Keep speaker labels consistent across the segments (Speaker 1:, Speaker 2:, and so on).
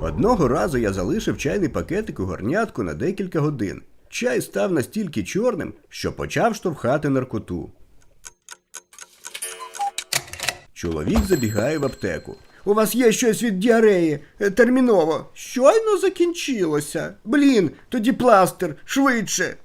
Speaker 1: Одного разу я залишив чайний пакетик у горнятку на декілька годин. Чай став настільки чорним, що почав штовхати наркоту. Чоловік забігає в аптеку. У вас є щось від діареї? Е, Терміново. Щойно закінчилося. Блін, тоді пластир, швидше.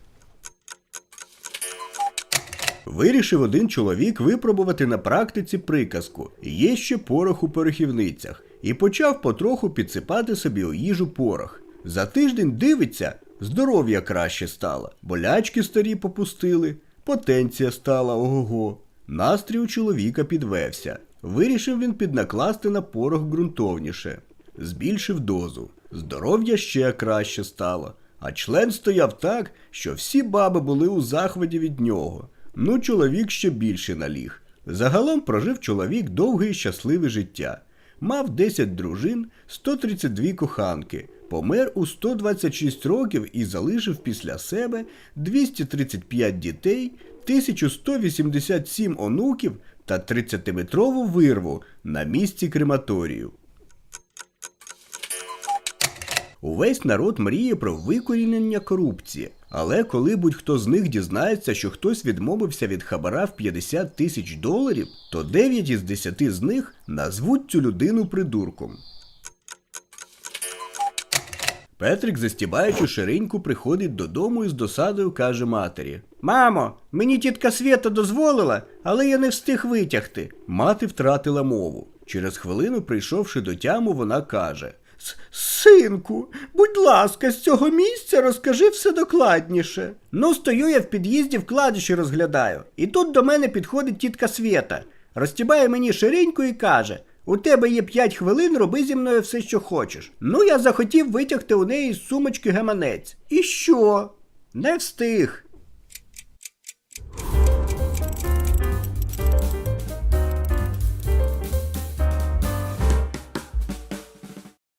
Speaker 1: Вирішив один чоловік випробувати на практиці приказку Є ще порох у порохівницях і почав потроху підсипати собі у їжу порох. За тиждень дивиться, здоров'я краще стало, болячки старі попустили, потенція стала ого-го. Настрій у чоловіка підвевся. Вирішив він піднакласти на порох ґрунтовніше. Збільшив дозу. Здоров'я ще краще стало. А член стояв так, що всі баби були у захваті від нього. Ну, чоловік ще більше наліг. Загалом прожив чоловік довге і щасливе життя. Мав 10 дружин, 132 коханки, помер у 126 років і залишив після себе 235 дітей, 1187 онуків та 30-метрову вирву на місці крематорію. Увесь народ мріє про викорінення корупції, але коли будь-хто з них дізнається, що хтось відмовився від хабара в 50 тисяч доларів, то 9 із 10 з них назвуть цю людину придурком. Петрик, застібаючи шириньку, приходить додому і з досадою каже матері: Мамо, мені тітка Свєта дозволила, але я не встиг витягти. Мати втратила мову. Через хвилину, прийшовши до тяму, вона каже: «С- Синку, будь ласка, з цього місця розкажи все докладніше. Ну, стою я в під'їзді вкладиші розглядаю, і тут до мене підходить тітка Свєта, розтібає мені шириньку і каже: у тебе є 5 хвилин, роби зі мною все, що хочеш. Ну, я захотів витягти у неї з сумочки гаманець. І що? Не встиг.